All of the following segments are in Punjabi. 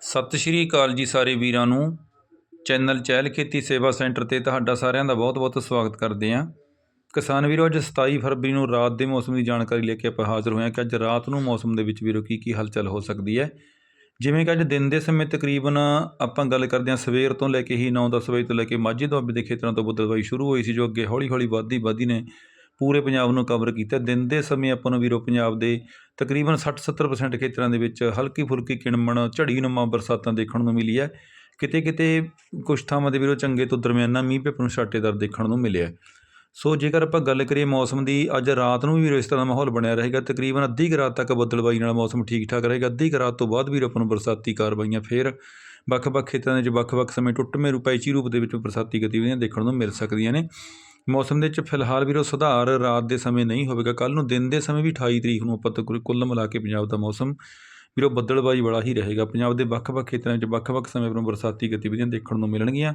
ਸਤਿ ਸ਼੍ਰੀ ਅਕਾਲ ਜੀ ਸਾਰੇ ਵੀਰਾਂ ਨੂੰ। ਚੈਨਲ ਚਹਿਲ ਖੇਤੀ ਸੇਵਾ ਸੈਂਟਰ ਤੇ ਤੁਹਾਡਾ ਸਾਰਿਆਂ ਦਾ ਬਹੁਤ-ਬਹੁਤ ਸਵਾਗਤ ਕਰਦੇ ਹਾਂ। ਕਿਸਾਨ ਵੀਰੋ, ਅੱਜ 27 ਫਰਵਰੀ ਨੂੰ ਰਾਤ ਦੇ ਮੌਸਮ ਦੀ ਜਾਣਕਾਰੀ ਲੈ ਕੇ ਆਪਾਂ ਹਾਜ਼ਰ ਹੋਏ ਹਾਂ ਕਿ ਅੱਜ ਰਾਤ ਨੂੰ ਮੌਸਮ ਦੇ ਵਿੱਚ ਵੀਰੋ ਕੀ ਕੀ ਹਲਚਲ ਹੋ ਸਕਦੀ ਹੈ। ਜਿਵੇਂ ਕਿ ਅੱਜ ਦਿਨ ਦੇ ਸਮੇਂ ਤਕਰੀਬਨ ਆਪਾਂ ਗੱਲ ਕਰਦੇ ਹਾਂ ਸਵੇਰ ਤੋਂ ਲੈ ਕੇ ਹੀ 9-10 ਵਜੇ ਤੋਂ ਲੈ ਕੇ ਮਾਝੇ ਦੁਆਬੇ ਦੇ ਖੇਤਰਾਂ ਤੋਂ ਬੱਦਲਬਾਈ ਸ਼ੁਰੂ ਹੋਈ ਸੀ, ਜੋ ਅੱਗੇ ਹੌਲੀ-ਹੌਲੀ ਵੱਧਦੀ ਵੱਧਦੀ ਨੇ ਪੂਰੇ ਪੰਜਾਬ ਨੂੰ ਕਵਰ ਕੀਤਾ। ਦਿਨ ਦੇ ਸਮੇਂ ਆਪਾਂ ਨੂੰ ਵੀਰੋ ਪੰਜਾਬ ਦੇ ਤਕਰੀਬਨ 60-70% ਖੇਤਰਾਂ ਦੇ ਵਿੱਚ ਹਲਕੀ ਫੁਲਕੀ ਕਿਣਮਣ ਝੜੀ ਨੁਮਾ ਬਰਸਾਤਾਂ ਦੇਖਣ ਨੂੰ ਮਿਲੀ ਹੈ। ਕਿਤੇ ਕਿਤੇ ਕੁਝ ਥਾਵਾਂ ਦੇ ਵੀਰੋ ਚੰਗੇ ਤੋਂ ਦਰਮਿਆਨਾ ਮੀਂਹ ਪੇਪਰ ਨੂੰ ਛਾਟੇਦਾਰ ਦੇਖਣ ਨੂੰ ਮਿਲਿਆ। ਸੋ ਜੇਕਰ ਆਪਾਂ ਗੱਲ ਕਰੀਏ ਮੌਸਮ ਦੀ, ਅੱਜ ਰਾਤ ਨੂੰ ਵੀ ਵੀਰੋ ਇਸ ਤਰ੍ਹਾਂ ਦਾ ਮਾਹੌਲ ਬਣਿਆ ਰਹੇਗਾ। ਤਕਰੀਬਨ ਅੱਧੀ ਕੁ ਰਾਤ ਤੱਕ ਬੱਦਲਬਾਈ ਨਾਲ ਮੌਸਮ ਠੀਕ ਠਾਕ ਰਹੇਗਾ। ਅੱਧੀ ਕੁ ਰਾਤ ਤੋਂ ਬਾਅਦ ਵੀਰੋ ਆਪਾਂ ਨੂੰ ਬਰਸਾਤੀ ਕਾਰਵਾਈਆਂ ਫੇਰ ਵੱਖ-ਵੱਖ ਖੇਤਰਾਂ ਦੇ ਵਿੱਚ ਵੱਖ-ਵੱਖ ਸਮੇਂ ਟੁੱਟਵੇਂ ਰੂਪਾਇਚੀ ਰੂਪ ਦੇ ਵਿੱਚ ਬਰਸਾਤੀ ਗਤੀਵਿਧੀਆਂ ਦੇਖਣ ਨੂੰ ਮਿਲ ਸਕਦੀਆਂ ਨੇ। ਮੌਸਮ ਦੇ ਵਿੱਚ ਫਿਲਹਾਲ ਵੀਰੋ ਸੁਧਾਰ ਰਾਤ ਦੇ ਸਮੇਂ ਨਹੀਂ ਹੋਵੇਗਾ। ਕੱਲ ਨੂੰ ਦਿਨ ਦੇ ਸਮੇਂ ਵੀ 28 ਤਰੀਕ ਨੂੰ ਆਪਾਂ ਤੱਕ ਕੁੱਲ ਮਿਲਾ ਕੇ ਪੰਜਾਬ ਦਾ ਮੌਸਮ ਵੀਰੋ ਬੱਦਲਬਾਜ਼ੀ ਵਾਲਾ ਹੀ ਰਹੇਗਾ। ਪੰਜਾਬ ਦੇ ਵੱਖ-ਵੱਖ ਖੇਤਰਾਂ ਵਿੱਚ ਵੱਖ-ਵੱਖ ਸਮੇਂ ਪਰ ਬਰਸਾਤੀ ਗਤੀਵਿਧੀਆਂ ਦੇਖਣ ਨੂੰ ਮਿਲਣਗੀਆਂ।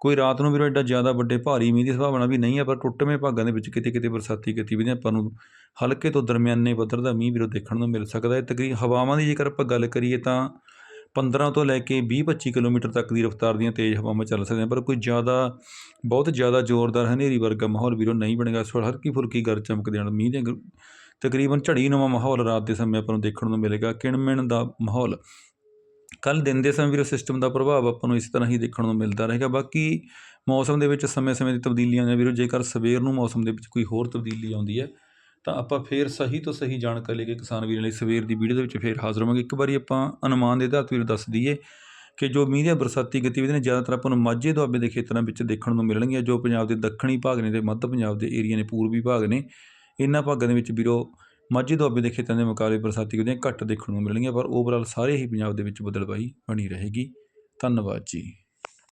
ਕੋਈ ਰਾਤ ਨੂੰ ਵੀਰੋ ਐਡਾ ਜ਼ਿਆਦਾ ਵੱਡੇ ਭਾਰੀ ਮੀਂਹ ਦੀ ਸੰਭਾਵਨਾ ਵੀ ਨਹੀਂ ਹੈ ਪਰ ਟੁੱਟਵੇਂ ਭਾਗਾਂ ਦੇ ਵਿੱਚ ਕਿਤੇ-ਕਿਤੇ ਬਰਸਾਤੀ ਗਤੀਵਿਧੀਆਂ ਆਪਾਂ ਨੂੰ ਹਲਕੇ ਤੋਂ ਦਰਮਿਆਨੇ ਪੱਧਰ ਦਾ ਮੀਂਹ ਵੀਰੋ ਦੇਖਣ ਨੂੰ ਮਿਲ ਸਕਦਾ ਹੈ। ਤਕਰੀਬ ਹਵਾਵਾਂ ਦੀ ਜੇਕਰ ਆਪਾਂ ਗੱਲ ਕਰੀਏ ਤਾਂ 15 ਤੋਂ ਲੈ ਕੇ ਵੀਹ ਪੱਚੀ ਕਿਲੋਮੀਟਰ ਤੱਕ ਦੀ ਰਫ਼ਤਾਰ ਦੀਆਂ ਤੇਜ਼ ਹਵਾਵਾਂ ਚੱਲ ਸਕਦੀਆਂ, ਪਰ ਕੋਈ ਜ਼ਿਆਦਾ, ਬਹੁਤ ਜ਼ਿਆਦਾ ਜ਼ੋਰਦਾਰ ਹਨੇਰੀ ਵਰਗਾ ਮਾਹੌਲ ਵੀਰੋ ਨਹੀਂ ਬਣੇਗਾ। ਇਸ ਵਾਰ ਹਲਕੀ ਫੁਲਕੀ ਗਰ ਚਮਕ ਦੇਣ ਮੀਂਹ ਦੇ ਤਕਰੀਬਨ ਝੜੀ ਨਵਾਂ ਮਾਹੌਲ ਰਾਤ ਦੇ ਸਮੇਂ ਆਪਾਂ ਨੂੰ ਦੇਖਣ ਨੂੰ ਮਿਲੇਗਾ। ਕਿਣਮਿਣ ਦਾ ਮਾਹੌਲ। ਕੱਲ ਦਿਨ ਦੇ ਸਮੇਂ ਵੀਰੋ ਸਿਸਟਮ ਦਾ ਪ੍ਰਭਾਵ ਆਪਾਂ ਨੂੰ ਇਸ ਤਰ੍ਹਾਂ ਹੀ ਦੇਖਣ ਨੂੰ ਮਿਲਦਾ ਰਹੇਗਾ। ਬਾਕੀ ਮੌਸਮ ਦੇ ਵਿੱਚ ਸਮੇਂ-ਸਮੇਂ ਦੀ ਤਬਦੀਲੀਆਂ ਨੇ ਵੀਰੋ ਜੇਕਰ ਸਵੇਰ ਨੂੰ ਮੌਸਮ ਦੇ ਵਿੱਚ ਕੋਈ ਹੋਰ ਤਬਦੀਲੀ ਆਉਂਦੀ ਹੈ ਤਾਂ ਆਪਾਂ ਫੇਰ ਸਹੀ ਤੋਂ ਸਹੀ ਜਾਣਕਾਰੀ ਲੈ ਕੇ ਕਿਸਾਨ ਵੀਰਾਂ ਲਈ ਸਵੇਰ ਦੀ ਵੀਡੀਓ ਦੇ ਵਿੱਚ ਫੇਰ ਹਾਜ਼ਰ ਹੋਵਾਂਗੇ। ਇੱਕ ਵਾਰੀ ਆਪਾਂ ਅਨੁਮਾਨ ਦੇ ਆਧਾਰ ਤੇ ਵੀਰੋ ਦੱਸ ਦਈਏ ਕਿ ਜੋ ਮੀਂਹ ਦੀਆਂ ਬਰਸਾਤੀ ਗਤੀਵਿਧੀਆਂ ਨੇ, ਜ਼ਿਆਦਾਤਰ ਆਪਾਂ ਨੂੰ ਮਾਝੇ ਦੁਆਬੇ ਦੇ ਖੇਤਰਾਂ ਵਿੱਚ ਦੇਖਣ ਨੂੰ ਮਿਲਣਗੀਆਂ, ਜੋ ਪੰਜਾਬ ਦੇ ਦੱਖਣੀ ਭਾਗ ਨੇ ਤੇ ਮੱਧ ਪੰਜਾਬ ਦੇ ਏਰੀਆ ਨੇ, ਪੂਰਬੀ ਭਾਗ ਨੇ, ਇਹਨਾਂ ਭਾਗਾਂ ਦੇ ਵਿੱਚ ਵੀਰੋ ਮਾਝੇ ਦੁਆਬੇ ਦੇ ਖੇਤਰਾਂ ਦੇ ਮੁਕਾਬਲੇ ਬਰਸਾਤੀ ਗਤੀਵਿਧੀਆਂ ਘੱਟ ਦੇਖਣ ਨੂੰ ਮਿਲਣਗੀਆਂ, ਪਰ ਓਵਰਆਲ ਸਾਰੇ ਹੀ ਪੰਜਾਬ ਦੇ ਵਿੱਚ ਬਦਲਵਾਈ ਬਣੀ ਰਹੇਗੀ। ਧੰਨਵਾਦ ਜੀ।